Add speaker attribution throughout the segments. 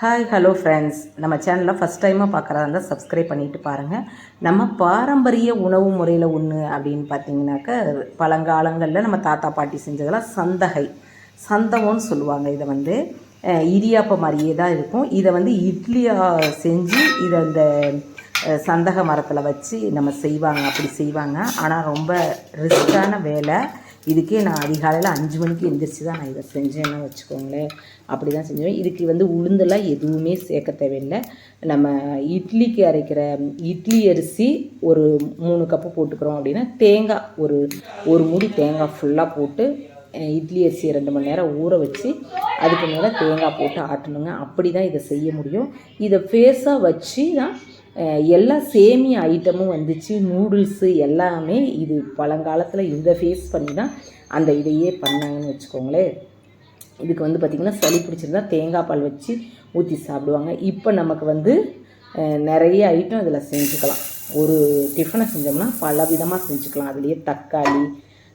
Speaker 1: Hi hello friends நம்ம சேனலில் first டைமாக பார்க்குறதா இருந்தால் சப்ஸ்கிரைப் பண்ணிட்டு பாருங்கள் நம்ம பாரம்பரிய உணவு முறையில் ஒன்று அப்படின்னு பார்த்தீங்கன்னாக்கா பழங்காலங்களில் நம்ம தாத்தா பாட்டி செஞ்சதெல்லாம் சந்தகை. சந்தகம்னு சொல்லுவாங்க. இதை வந்து இடியாப்ப மாதிரியே தான் இருக்கும். இதை வந்து இட்லியாக செஞ்சு இதை இந்த சந்தக மரத்தில் வச்சு நம்ம செய்வாங்க. அப்படி செய்வாங்க. ஆனால் ரொம்ப ரிஸ்க்கான வேலை. இதுக்கே நான் அதிகாலையில் அஞ்சு மணிக்கு எந்திரிச்சு தான் நான் இதை செஞ்சேன்னா வச்சுக்கோங்களேன். அப்படி தான் செஞ்சேன். இதுக்கு வந்து உளுந்தெல்லாம் எதுவுமே சேர்க்க தேவையில்லை. நம்ம இட்லிக்கு அரைக்கிற இட்லி அரிசி ஒரு மூணு கப்பு போட்டுக்கிறோம் அப்படின்னா தேங்காய் ஒரு ஒரு மூடி தேங்காய் ஃபுல்லாக போட்டு இட்லி அரிசியை ரெண்டு மணி நேரம் ஊற வச்சு அதுக்கு மேலே தேங்காய் போட்டு ஆட்டணுங்க. அப்படி தான் இதை செய்ய முடியும். இதை ஃபேஸாக வச்சு தான் எல்லா சேமியா ஐட்டமும் வந்துச்சு. நூடுல்ஸு எல்லாமே இது பழங்காலத்தில் இந்த ஃபேஸ் பண்ணி தான் அந்த இதையே பண்ணாங்கன்னு வச்சுக்கோங்களேன். இதுக்கு வந்து பார்த்திங்கன்னா சளி பிடிச்சிருந்தா தேங்காய் பால் வச்சு ஊற்றி சாப்பிடுவாங்க. இப்போ நமக்கு வந்து நிறைய ஐட்டம் இதில் செஞ்சுக்கலாம். ஒரு டிஃபனை செஞ்சோம்னா பல விதமாக செஞ்சுக்கலாம். அதுலேயே தக்காளி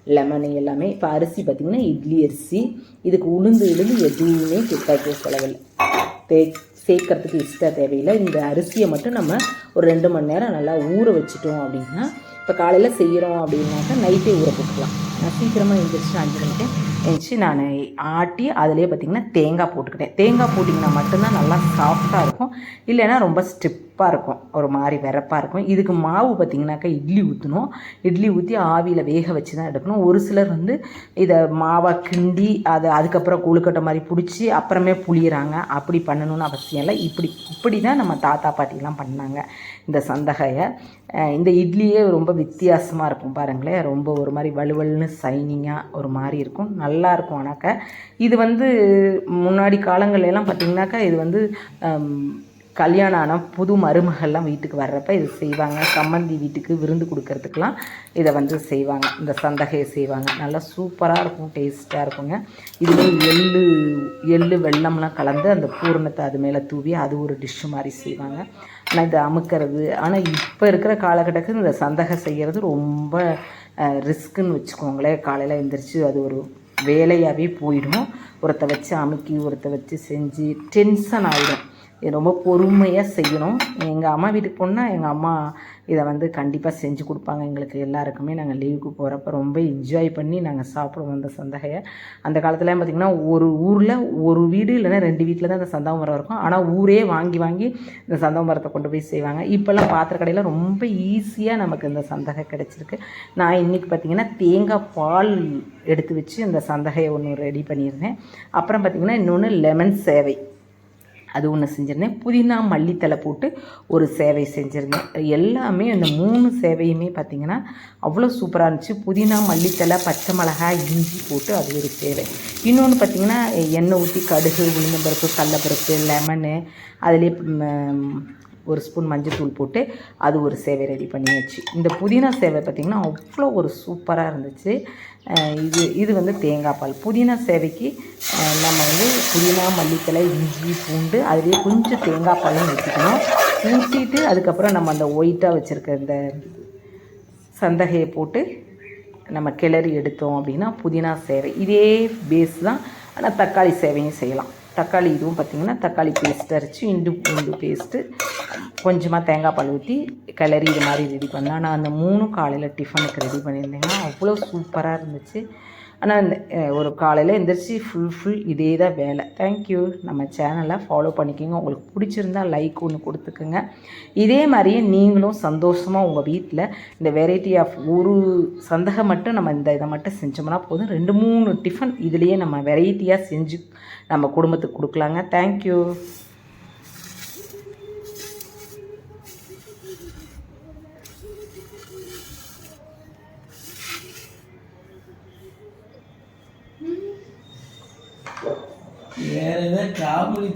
Speaker 1: லெமனு எல்லாமே. இப்போ அரிசி பார்த்திங்கன்னா இட்லி அரிசி. இதுக்கு உளுந்து உளுந்து எதுவுமே கிட்டாக்கே செலவில்லை. தே சேர்க்கறதுக்கு இஷ்டம் தேவையில்லை. இந்த அரிசியை மட்டும் நம்ம ஒரு ரெண்டு மணி நேரம் நல்லா ஊற வச்சுட்டோம் அப்படின்னா இப்போ காலையில் செய்கிறோம் அப்படின்னாக்கா நைட்டே ஊற போட்டுக்கலாம். நான் சீக்கிரமாக எழுந்திரிச்சு அஞ்சு மணிக்கு எழுந்திரிச்சு நான் ஆட்டி அதிலே பார்த்திங்கன்னா தேங்காய் போட்டுக்கிட்டேன். தேங்காய் போட்டிங்கன்னா மட்டும்தான் நல்லா சாஃப்டாக இருக்கும். இல்லைன்னா ரொம்ப ஸ்டிப்பாக இருக்கும். ஒரு மாதிரி வெறப்பாக இருக்கும். இதுக்கு மாவு பார்த்திங்கனாக்கா இட்லி ஊற்றணும் இட்லி ஊற்றி ஆவியில் வேக வச்சு தான் எடுக்கணும். ஒரு சிலர் வந்து இதை மாவை கிண்டி அதை அதுக்கப்புறம் கொழுக்கட்டை மாதிரி பிடிச்சி அப்புறமே புளியிறாங்க. அப்படி பண்ணணும்னு அவசியம் இல்லை. இப்படி இப்படி தான் நம்ம தாத்தா பாட்டிலாம் பண்ணாங்க. இந்த சந்தகையை. இந்த இட்லியே ரொம்ப வித்தியாசமாக இருக்கும் பாருங்களேன். ரொம்ப ஒரு மாதிரி வலுவல்னு சைனிங்காக ஒரு மாதிரி இருக்கும். நல்லா இருக்கும் ஆனாக்க. இது வந்து முன்னாடி காலங்கள்லாம் பார்த்திங்கனாக்கா இது வந்து கல்யாணம் ஆன புது மருமகள்லாம் வீட்டுக்கு வர்றப்ப இது செய்வாங்க. சம்மந்தி வீட்டுக்கு விருந்து கொடுக்கறதுக்கெலாம் இதை வந்து செய்வாங்க. இந்த சந்தகையை செய்வாங்க. நல்லா சூப்பராக இருக்கும் டேஸ்ட்டாக இருக்குங்க. இதுலேயே எள்ளு எள்ளு வெள்ளம்லாம் கலந்து அந்த பூரணத்தை அது மேலே தூவி அது ஒரு டிஷ்ஷு மாதிரி செய்வாங்க. ஆனால் இதை அமுக்கிறது ஆனால் இப்போ இருக்கிற காலகட்டத்துக்கு இந்த சந்தகை செய்கிறது ரொம்ப ரிஸ்க்குன்னு வச்சுக்கோங்களேன். காலையில் எழுந்திரிச்சு அது ஒரு வேலையாகவே போயிடும். ஒருத்த வச்சு அமுக்கி ஒருத்த வச்சு செஞ்சு டென்ஷன் ஆகிடும் ரொம்ப பொறுமையாக செய்யணும். எங்கள் அம்மா வீட்டுக்கு போனால் எங்கள் அம்மா இதை வந்து கண்டிப்பாக செஞ்சு கொடுப்பாங்க. எங்களுக்கு எல்லாருக்குமே நாங்கள் லீவுக்கு போகிறப்ப ரொம்ப என்ஜாய் பண்ணி நாங்கள் சாப்பிடுவோம் அந்த சந்தகையை. அந்த காலத்துலலாம் பார்த்திங்கன்னா ஒரு ஊரில் ஒரு வீடு இல்லைன்னா ரெண்டு வீட்டில் தான் அந்த சந்தக மரம் இருக்கும். ஆனால் ஊரே வாங்கி வாங்கி இந்த சந்தக மரத்தை கொண்டு போய் செய்வாங்க. இப்போல்லாம் பாத்திர கடையில் ரொம்ப ஈஸியாக நமக்கு இந்த சந்தகை கிடச்சிருக்கு. நான் இன்றைக்கி பார்த்திங்கன்னா தேங்காய் பால் எடுத்து வச்சு அந்த சந்தகையை ஒன்று ரெடி பண்ணியிருந்தேன். அப்புறம் பார்த்திங்கன்னா இன்னொன்று லெமன் சேவை. அது ஒன்று செஞ்சுருந்தேன். புதினா மல்லித்தலை போட்டு ஒரு சேவை செஞ்சுருந்தேன். எல்லாமே அந்த மூணு சேவையுமே பார்த்திங்கன்னா அவ்வளோ சூப்பராக இருந்துச்சு. புதினா மல்லித்தலை பச்சை மிளகாய் இஞ்சி போட்டு அது ஒரு சேவை. இன்னொன்று பார்த்திங்கன்னா எண்ணெய் ஊற்றி கடுகு உளுந்தம்பருப்பு கடலப்பருப்பு லெமனு அதிலே ஒரு ஸ்பூன் மஞ்சள்தூள் போட்டு அது ஒரு சேவை ரெடி பண்ணியாச்சு. இந்த புதினா சேவை பார்த்திங்கன்னா அவ்வளோ ஒரு சூப்பராக இருந்துச்சு. இது இது வந்து தேங்காய் பால். புதினா சேவைக்கு நம்ம வந்து புதினா மல்லித்தலை இஞ்சி பூண்டு அதுலேயே கொஞ்சம் தேங்காய் பாலும் ஊற்றிக்கணும் ஊற்றிட்டு அதுக்கப்புறம் நம்ம அந்த ஒயிட்டாக வச்சுருக்க இந்த சந்தகையை போட்டு நம்ம கிளறி எடுத்தோம் அப்படின்னா புதினா சேவை. இதே பேஸ் தான். ஆனால் தக்காளி சேவையும் செய்யலாம். தக்காளி இதுவும் பார்த்திங்கன்னா தக்காளி பேஸ்ட் அரைச்சி இண்டு பூண்டு பேஸ்ட்டு கொஞ்சமாக தேங்காய் பால் ஊற்றி கிளறி இது மாதிரி ரெடி பண்ணலாம். நான் அந்த மூணும் காலையில் டிஃபனுக்கு ரெடி பண்ணியிருந்தேங்க அவ்வளோ சூப்பராக இருந்துச்சு. ஆனால் இந்த ஒரு காலையில் எந்திரிச்சு ஃபுல் ஃபுல் இதே தான் வேலை தேங்க்யூ நம்ம சேனலை ஃபாலோ பண்ணிக்கோங்க. உங்களுக்கு பிடிச்சிருந்தா லைக் ஒன்று கொடுத்துக்குங்க. இதே மாதிரியே நீங்களும் சந்தோஷமாக உங்கள் வீட்டில் இந்த வெரைட்டி ஆஃப் ஒரு சந்தகம் மட்டும் நம்ம இந்த இதை மட்டும் செஞ்சோம்னா போதும். ரெண்டு மூணு டிஃபன் இதுலேயே நம்ம வெரைட்டியாக செஞ்சு நம்ம குடும்பத்துக்கு கொடுக்கலாங்க. தேங்க்யூ
Speaker 2: வேற ஏதாவது காமெடி